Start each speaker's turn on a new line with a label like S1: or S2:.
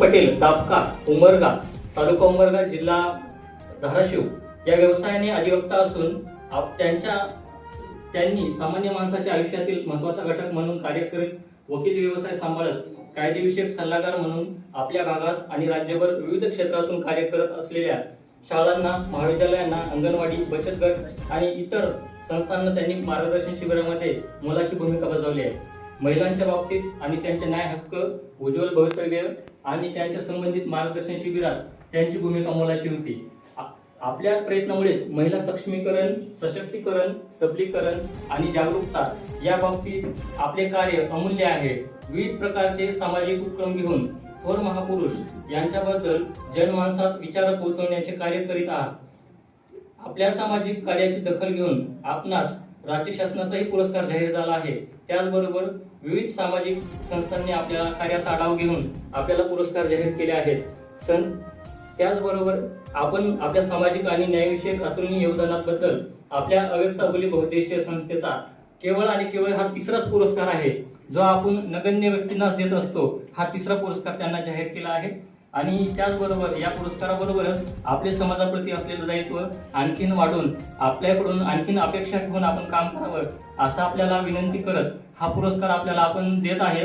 S1: पटेल दाबका उमरगा तालुका उमरगा जिल्हा धाराशिव या व्यवसायाने अधिवक्ता असून त्यांच्या त्यांनी सामान्य माणसाच्या आयुष्यातील महत्त्वाचा घटक म्हणून कार्य करीत वकील व्यवसाय सांभाळत कायदेविषयक सल्लागार म्हणून आपल्या भागात आणि राज्यभर विविध क्षेत्रातून कार्य करत असलेल्या शाळांना महाविद्यालयांना अंगणवाडी बचत गट आणि इतर संस्थांना त्यांनी मार्गदर्शन शिबिरामध्ये मोलाची भूमिका बजावली आहे. महिलांच्या बाबतीत आणि त्यांचे न्याय हक्क उज्ज्वल भवितव्य आणि त्यांच्या संबंधित मार्गदर्शन शिबिरात त्यांची भूमिका मोलाची होती. आपल्या प्रयत्नामुळेच महिला सक्षमीकरण सशक्तीकरण सबलीकरण आणि जागरूकता या बाबतीत आपले कार्य अमूल्य आहे. विविध प्रकारचे सामाजिक उपक्रम घेऊन थोर महापुरुष यांच्याबद्दल जनमानसात विचार पोहोचवण्याचे कार्य करीत आहात. आपल्या सामाजिक कार्याची दखल घेऊन आपणास राज्य शासनाचाही पुरस्कार जाहीर झाला आहे. त्याचबरोबर विविध सामाजिक संस्थांनी आपल्या कार्याचा आढावा घेऊन आपल्याला पुरस्कार जाहीर केले आहेत. सन त्याचबरोबर आपण आपल्या सामाजिक आणि न्यायविषयक अतुलनीय योगदानाबद्दल आपल्या अव्यक्त अबोली बहुद्देशीय संस्थेचा केवळ आणि केवळ हा तिसराच पुरस्कार आहे जो आपण नगण्य व्यक्तींनाच देत असतो. हा तिसरा पुरस्कार त्यांना जाहीर केला आहे. आणि त्याचबरोबर या पुरस्काराबरोबरच आपले समाजाप्रती असलेलं दायित्व आणखीन वाढून आपल्याकडून आणखीन अपेक्षा ठेवून आपण काम करावं असं आपल्याला विनंती करत हा पुरस्कार आपल्याला आपण देत आहेत.